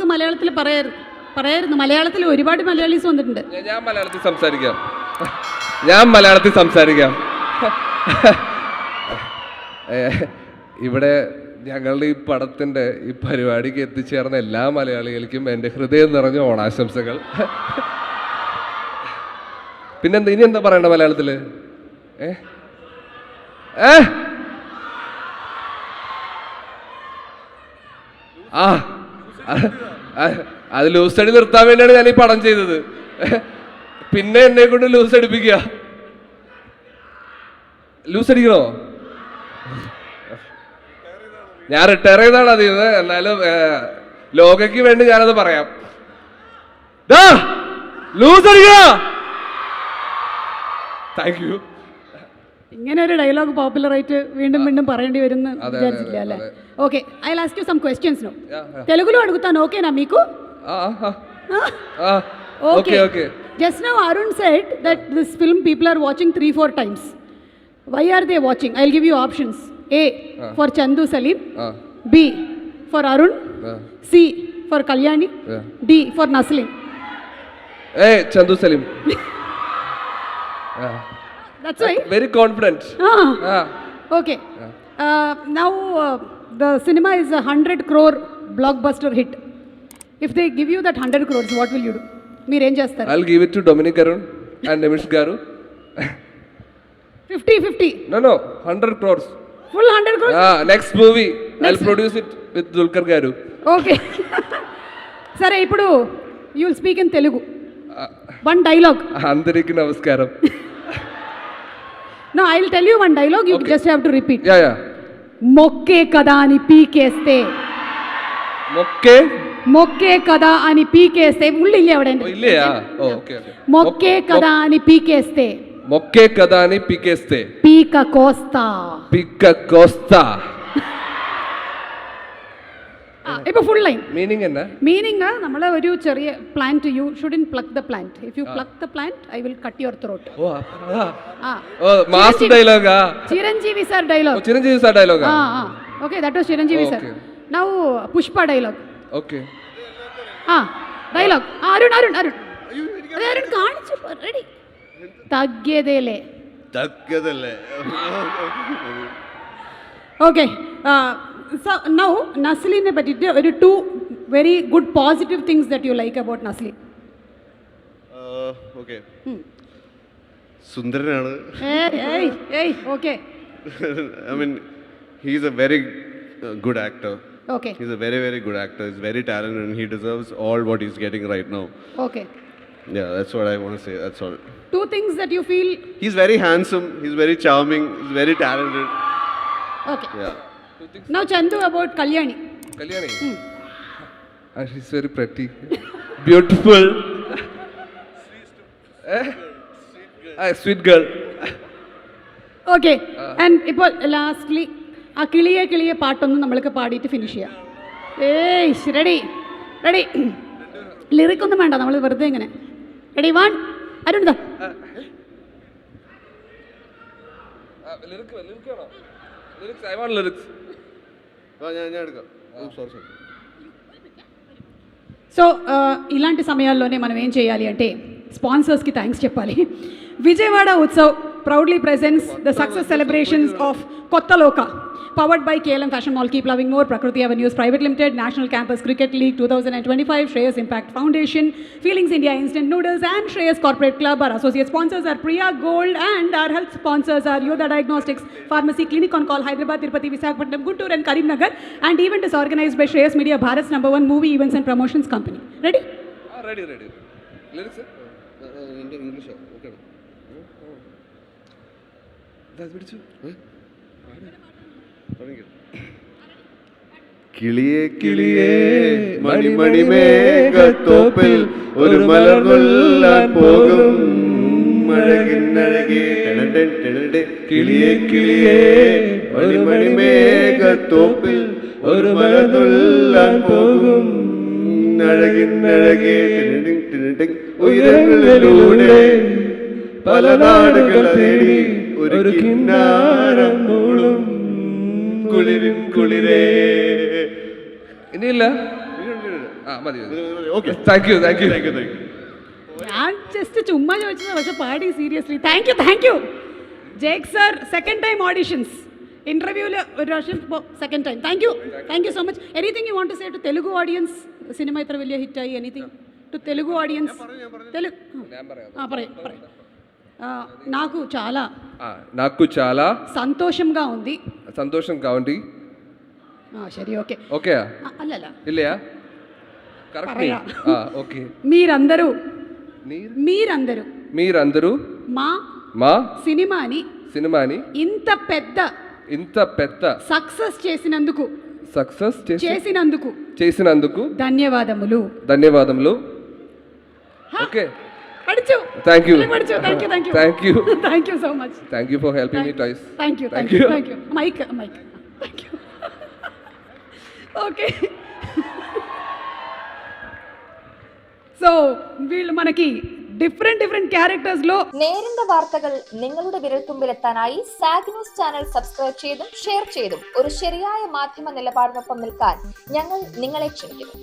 വാക്ക് മലയാളത്തിൽ പറയരുത് പറയായിരുന്നു. മലയാളത്തിൽ ഒരുപാട് മലയാളീസ് വന്നിട്ടുണ്ട്. ഞാൻ- മലയാളത്തിൽ സംസാരിക്കാം. ഞാൻ മലയാളത്തിൽ സംസാരിക്കാം. ഇവിടെ ഞങ്ങളുടെ ഈ പടത്തിന്റെ ഈ പരിപാടിക്ക് എത്തിച്ചേർന്ന എല്ലാ മലയാളികൾക്കും എന്റെ ഹൃദയം നിറഞ്ഞ ഓണാശംസകൾ. പിന്നെന്താ? ഇനി എന്താ പറയണ്ട മലയാളത്തിൽ ഏ? ഏ? ആ, അത് ലൂസ് അടി നിർത്താൻ വേണ്ടിയാണ് ഞാൻ ഈ പടം ചെയ്തത്. പിന്നെ എന്നെ കൊണ്ട് ലൂസ് അടിപ്പിക്കുക. ലൂസ് അടിക്കണോ? ഞാൻ റിട്ടയർ ചെയ്താണ് അത് ചെയ്തത് എന്നാലും ലോകയ്ക്ക് വേണ്ടി ഞാനത് പറയാം. ലൂസ് അടിക്കുക. താങ്ക് യു ഇങ്ങനെ ഒരു ഡയലോഗ് പോപ്പുലറായിട്ട് വീണ്ടും വീണ്ടും പറയേണ്ടി വരും എന്ന് അതെ, విచారించలే అలా అదే. Okay I last you some questions no Yeah, yeah. తెలుగులో అడుగుతాను ఓకేనా మీకు ആ ആ, ആ okay okay just now Arun said that this film people are watching three four times why are they watching I give you options A for Chandu Salim ah B for Arun ah C for Kalyani Yeah. D for Naslin A Chandu Salim that's why very confident okay now the cinema is hundred crore blockbuster hit if they give you that hundred crores what will you do మీరేం చేస్తారు I'll give it to Dominic Arun and Nimish garu fifty fifty no no hundred crores full hundred crores next movie I produce it with Dulquer garu okay సరే ఇప్పుడు you will speak in Telugu one dialogue అందరికీ నమస్కారం no I will tell you one dialogue you just have to repeat yeah yeah మొక్కే కదా అని పీకేస్తే మొక్కే మొక్కే కదా అని పీకేస్తే ఉళ్ళు ఇల్లు ఎవడండి మొక్కే కదా అని పీకేస్తే మొక్కే కదా అని పీకేస్తే పీక కోస్తా పీక కోస్తా ഇപ്പൊ ഫുൾ ലൈൻ മീനിങ് എന്നാ? മീനിങ് നമ്മൾ ഒരു ചെറിയ plant you shouldn't pluck the plant if you pluck the plant I will cut your throat ah. ആ. Oh, mass ah. Chiranjeevi sir dialogue ആ. Okay that was Chiranjeevi sir now Pushpa dialogue okay ആ dialogue Arun Arun Arun. Arun കാണിച്ചു. Ready തഗ്യതയിലെ. തഗ്യതല്ലേ okay now നസ്ലിനെ പറ്റിയിട്ട് ഒരു two very good positive things that you like about Naslin okay സുന്ദരനാണ് ഏയ് ഏയ് ഏയ് okay I mean he's a very good actor okay He's a very, very good actor. He's very talented and he deserves all what he's getting right now. Okay Yeah, that's what I want to say. That's all. Two things that you feel He's very handsome. He's very charming. He's very talented. Okay Yeah. Now Chandu about Kalyani Kalyani. Ah, she's very pretty. Beautiful. Eh? Ah, sweet girl. Okay and ഇപ്പോൾ lastly ആ കിളിയെ കിളിയെ പാട്ടൊന്ന് നമ്മൾക്ക് പാടിയിട്ട് finish ചെയ്യാം ഏയ് ready ready lyric ഒന്നും വേണ്ട നമ്മൾ വെറുതെ ഇങ്ങനെ റെഡി വൺ അരുൺ ദാ Ah, lyric, lyric ആണോ? సో ఇలాంటి సమయాల్లోనే మనం ఏం చేయాలి అంటే స్పాన్సర్స్కి థ్యాంక్స్ చెప్పాలి. Vijayawada Utsav proudly presents the success celebrations of Kotha Loka. powered by KLM Fashion Mall. Keep loving more. Prakriti Avenues Private Limited, National Campus Cricket League 2025, Shreyas Impact Foundation, Feelings India Instant Noodles, and Shreyas Corporate Club. Our associate sponsors are Priya Gold, and our health sponsors are Yoda Diagnostics, Pharmacy Clinic on Call, Hyderabad, Tirupati, Visakhapatnam, Guntur, and Karimnagar. And event is organized by Shreyas Media, Bharat's number one movie events and promotions company. Ready? Ah, ready, ready. Lyrics, uh, uh, uh, sir? English, okay. Oh. That's beautiful. Huh? കിളിയെ കിളിയെ മണിമണി മേഘത്തോപ്പിൽ ഒരു മലർ കൊല്ലാൻ പോകും. കിളിയെ കിളിയെ മണിമണി മേഘത്തോപ്പിൽ ഒരു മലർ കൊല്ലാൻ പോകും. അഴകിന്നഴകി ഉയരങ്ങളിലൂടെ പല നാടുകൾ തേടി ഒരു കിന്നാരം മൂളും. കുളിരിൻ കുളിരേ. ഇനിയില്ല? ആ മതി okay thank you thank you ഞാൻ ജസ്റ്റ് ചുമ്മാ ചോദിച്ചത് പക്ഷെ പാടി seriously thank you thank you Jake sir second time auditions ഇന്റർവ്യൂവിൽ ഒരു പ്രാവശ്യം second time thank you thank you so much anything you want to say to Telugu audiences cinema ഇത്ര വലിയ ഹിറ്റായി anything to Telugu audiences Telugu ആ. പറയാം. പറയാം. నాకు చాలా నాకు చాలా సంతోషంగా ఉంది. సంతోషంగా ఉంది. ఓకే. ఓకే. ఇల్లయా? ఓకే. మీరందరూ మీరందరూ మీరందరూ? మా మా? సినిమాని సినిమాని? ఇంత పెద్ద ఇంత పెద్ద సక్సెస్ చేసినందుకు సక్సెస్ చేసినందుకు చేసినందుకు ధన్యవాదములు. ధన్యవాదములు. ఓకే. പഠിച്ചു థ్యాంక్ యూ പഠിച്ചു thank you thank you thank you thank you so much thank you for helping me toys thank you Thank thank you you. Thank you mike mike thank you okay so వీళ్ళు మనకి different different క్యారెక్టర్స్లో നേരിന്റെ വാർത്തകൾ നിങ്ങളുടെ വിരൽത്തുമ്പിലെത്താനായി zag news channel subscribe ചെയ്തും share ചെയ്തും ഒരു ശരിയായ മാധ്യമ നിലപാടിനൊപ്പം നിൽക്കാൻ ഞങ്ങൾ നിങ്ങളെ ക്ഷണിക്കുന്നു